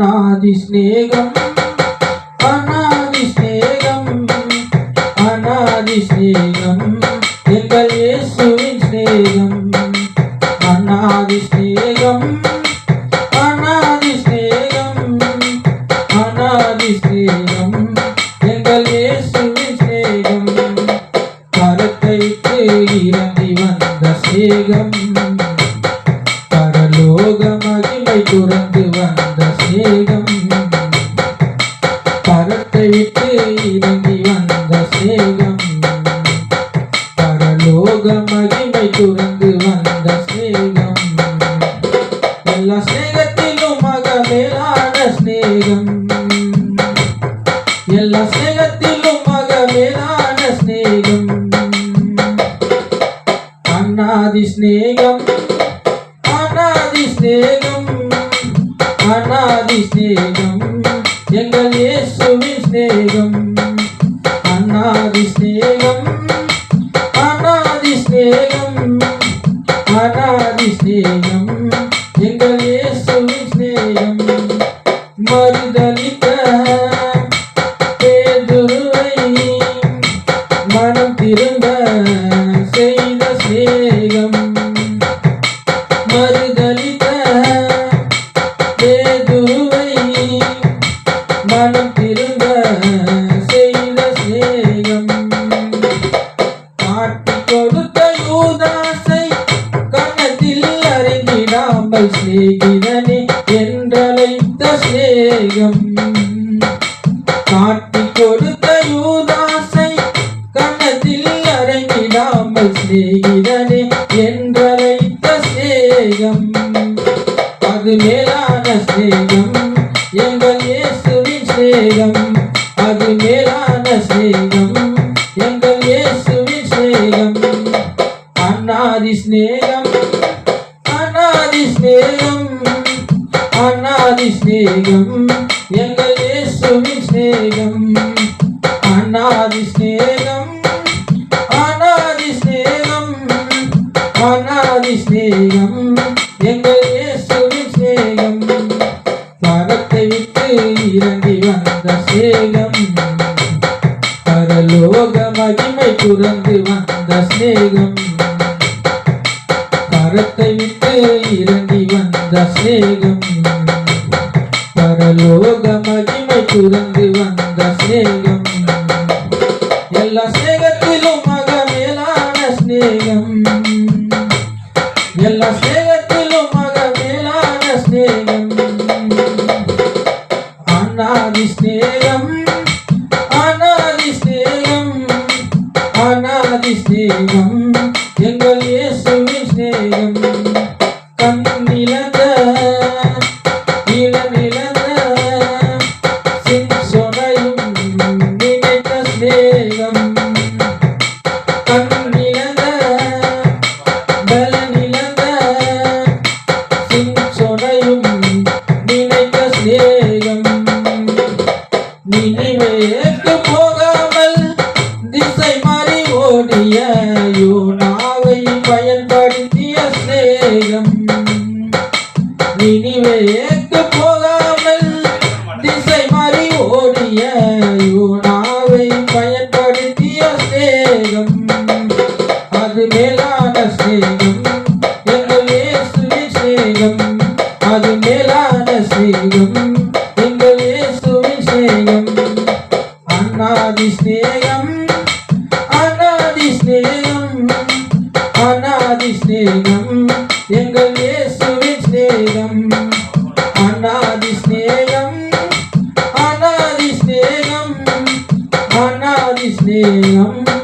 அநாதி ஸ்நேகம் அநாதி ஸ்நேகம் அநாதி ஸ்நேகம் எங்கள் இயேசுவின் ஸ்நேகம் அநாதி ஸ்நேகம் அநாதி ஸ்நேகம் அநாதி ஸ்நேகம் எங்கள் இயேசுவின் ஸ்நேகம் கரத்தை இறங்கி வந்த ஸ்நேகம் பரலோக மகிமை துறந்து வந்த சேகம் பரத்தை விட்டு இறங்கி வந்த சேகம் பரலோக மகிமை துறந்து வந்த சேகம் எல்லா சேகத்திலும் மக மேலான ஸ்நேகம் எல்லா சேகத்திலும் மக மேலான ஸ்நேகம் அண்ணாதி ஸ்நேகம் அநாதி ஸ்நேகம் அநாதி ஸ்நேகம் எங்கள் இயேசுவின் ஸ்நேகம் அநாதி ஸ்நேகம் அநாதி ஸ்நேகம் அநாதி ஸ்நேகம் எங்கள் இயேசுவின் ஸ்நேகம் மறுதலித்த பேதுருவை மனம் திரும்ப செய்த ஸ்நேகம் காலம் திரும்ப செய்த சேகம் காட்டி கொடுத்த யூதாசை கணத்தில் அறிந்திடாமல் செய்கிறனே என்றழைத்த சேகம் காட்டி கொடுத்த யூதாசை கணத்தில் அறிந்திடாமல் செய்கிறனே என்றழைத்த சேகம் அது மேலான சேகம் எங்கள் இயேசுவின் அது மேலான சேகம் எங்கள் இயேசுவின் சேகம் அண்ணாதி ஸ்நேகம் அண்ணாதி ஸ்நேகம் அண்ணாதி ஸ்நேகம் எங்கள் இயேசுவின் ஸ்நேகம் அண்ணாதி வந்த ஸ்நேகம் பரத்தை விட்டு இறங்கி வந்த ஸ்நேகம் பரலோக மகிமை துறந்து வந்த ஸ்நேகம் எல்லா ஸ்நேகத்திலும் மக மேலான ஸ்நேகம் எல்லா ஸ்நேகத்திலும் மக மேலான ஸ்நேகம் அண்ணாதி ஸ்நேகம் தெய்வம் எங்கள் இயேசுவின் ஸ்நேகம் கண்ணிலந்த இளநிலந்த சின்சொனையும் நினைத்த ஸ்நேகம் ஓடிய யோனாவை பயன்படுத்திய சேகம் நினைவேக்கு போகாமல் திசை மாறி ஓடிய யோனாவை பயன்படுத்திய சேகம் அது மேலான சேகம் எங்கள் இயேசுவின் சிநேகம். அது மேலான சேகம் எங்கள் இயேசுவின் சிநேகம். அநாதி ஸ்நேகம் அநாதி ஸ்நேகம் எங்கள் இயேசுவின் ஸ்நேகம் அநாதி ஸ்நேகம் அநாதி ஸ்நேகம் அநாதி ஸ்நேகம்